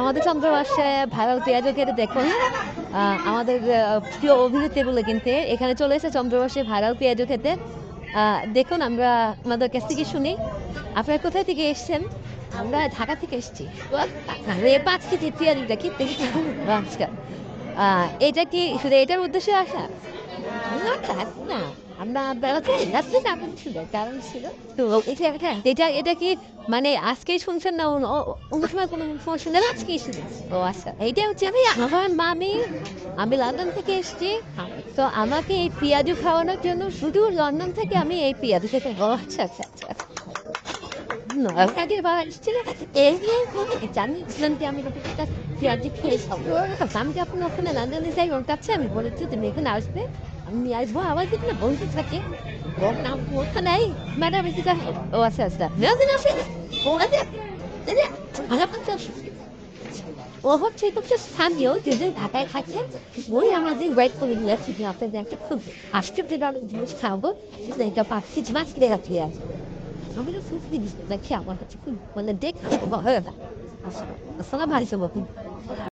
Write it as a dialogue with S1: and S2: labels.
S1: আমাদের চন্দ্রবাসে ভাইরাল পেঁয়াজও খেতে দেখুন আমাদের প্রিয় অভিনেত্রী বলে কিনতে। এখানে চলে এসে চন্দ্রবাসে ভাইরাল পেঁয়াজও খেতে দেখুন, আমরা আমাদের কাছ থেকে শুনি। আপনারা কোথায় থেকে এসেছেন? আমরা ঢাকা থেকে এসেছি। পাঁচ কেজি পেঁয়াজটা কি আচ্ছা এটা কি শুধু এটার উদ্দেশ্যে আসা? ছিল তো এটা এটা কি মানে আজকেই শুনছেন না সময় কোনো আজকেই ও আচ্ছা হচ্ছে আমি, আমার মামি, আমি লন্ডন থেকে এসেছি, তো আমাকে এই পেঁয়াজু খাওয়ানোর জন্য শুধু লন্ডন থেকে আমি এই পেঁয়াজু খেতে আচ্ছা আচ্ছা আচ্ছা। বার এসেছিল জানিয়েছিলেন আমি যখন ওখানে লন্ডনে যাই কাছে আমি বলেছি, তুমি এখানে আসবে আমি আসব আবার যদি না বলতে থাকে ওর নাম ওখানে ম্যাডাম এসে দেখো ও আচ্ছা আচ্ছা মেয়াদিন আসে ও আছে ভালো করতে ও হচ্ছে এটা হচ্ছে স্থানীয় যেদের ঢাকায় থাকেন ওই আমাদের ওয়েট করে নিয়ে আসছি যে আপনাদের একটা খুব আশ্চর্যজনক জিনিস খাব সেটা এটা পাচ্ছি মাছ কিনে রাখতে আছে আমি তো খুব দেখি আমার কাছে খুব মানে দেখ ভালো না আসলে আসলে ভালো